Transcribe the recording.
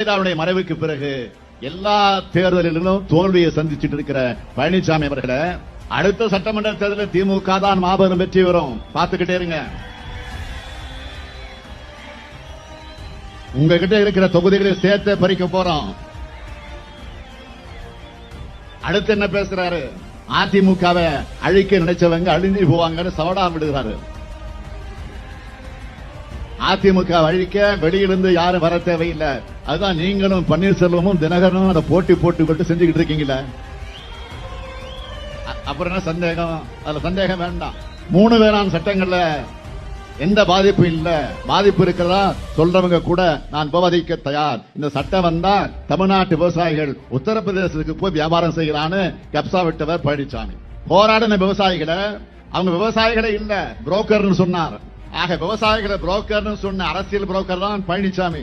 ஜெயலலிதாவுடைய மறைவுக்கு பிறகு எல்லா தேர்தலிலும் தோல்வியை சந்திச்சுட்டு இருக்கிற பழனிசாமி அவர்களை அடுத்த சட்டமன்ற தேர்தலில் திமுக தான் மாபெரும் வெற்றி வரும் பார்த்துக்கிட்டே இருங்க. உங்ககிட்ட இருக்கிற தொகுதிகளை சேர்த்து பறிக்க போறோம். அடுத்து என்ன பேசுறாரு? அதிமுகவை அழிக்க நினைச்சவங்க அழிஞ்சு போவாங்கன்னு சவடா விடுகிறாரு. அதிமுக அழிக்க வெளியிலிருந்து யாரும் வர தேவையில்லை. அதுதான் நீங்களும் பன்னீர்செல்வமும் தினகரனும் அதை போட்டி போட்டு கொண்டு செஞ்சுக்கிட்டு இருக்கீங்களே அப்புறம் என்ன சந்தேகம்? அதுல சந்தேகம் வேண்டாம். மூணு வேளாண் சட்டங்கள்ல எந்த பாதிப்பு இல்ல. பாதிப்பு இருக்கிறதா சொல்றவங்க கூட நான் விவாதிக்க தயார். இந்த சட்டம் வந்தா தமிழ்நாட்டு விவசாயிகள் உத்தரப்பிரதேசத்துக்கு போய் வியாபாரம் செய்யலான்னு கப்சா விட்டவர் பழனிசாமி போராடின விவசாயிகளை அவங்க விவசாயிகளே இல்ல புரோக்கர்னு சொன்னார். ஆக விவசாயிகளை புரோக்கர்னு சொன்ன அரசியல் புரோக்கர் தான் பழனிசாமி